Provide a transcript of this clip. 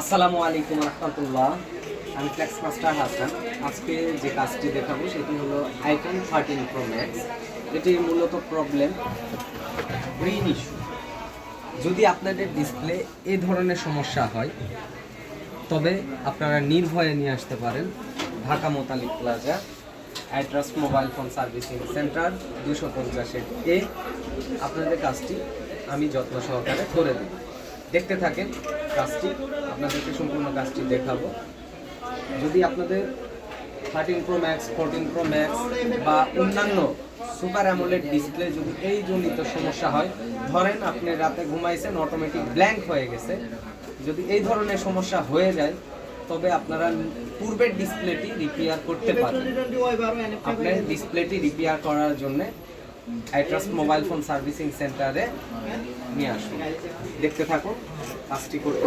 আসসালামু আলাইকুম রহমতুল্লাহ। আমি ফ্লেক্স মাস্টার হাসান। আজকে যে কাজটি দেখাবো সেটি হলো আইফোন থার্টিন প্রো এটি মূলত প্রবলেম গ্রিন ইস্যু যদি আপনাদের ডিসপ্লে এ ধরনের সমস্যা হয়, তবে আপনারা নির্ভয়ে নিয়ে আসতে পারেন Dhaka Motalib plaza address mobile phone servicing centre দুশো পঞ্চাশের এ আপনাদের কাজটি আমি যত্ন সহকারে করে দেব। দেখতে থাকেন কাজটি আপনাদেরকে সম্পূর্ণ কাজটি দেখাবো। যদি আপনাদের thirteen pro max fourteen pro max বা অন্যান্য সুপার অ্যামোলেড ডিসপ্লে যদি এই জনিত সমস্যা হয়, ধরেন আপনি রাতে ঘুমাইছেন অটোমেটিক ব্ল্যাঙ্ক হয়ে গেছে। যদি এই ধরনের সমস্যা হয়ে যায়, তবে আপনারা পূর্বের ডিসপ্লেটি রিপেয়ার করতে পারেন আপনার ডিসপ্লেটি রিপেয়ার করার জন্য আইট্রাস্ট মোবাইল ফোন সার্ভিসিং সেন্টারে নিয়ে আসুন। দেখতে থাকুন। কাজটি করতে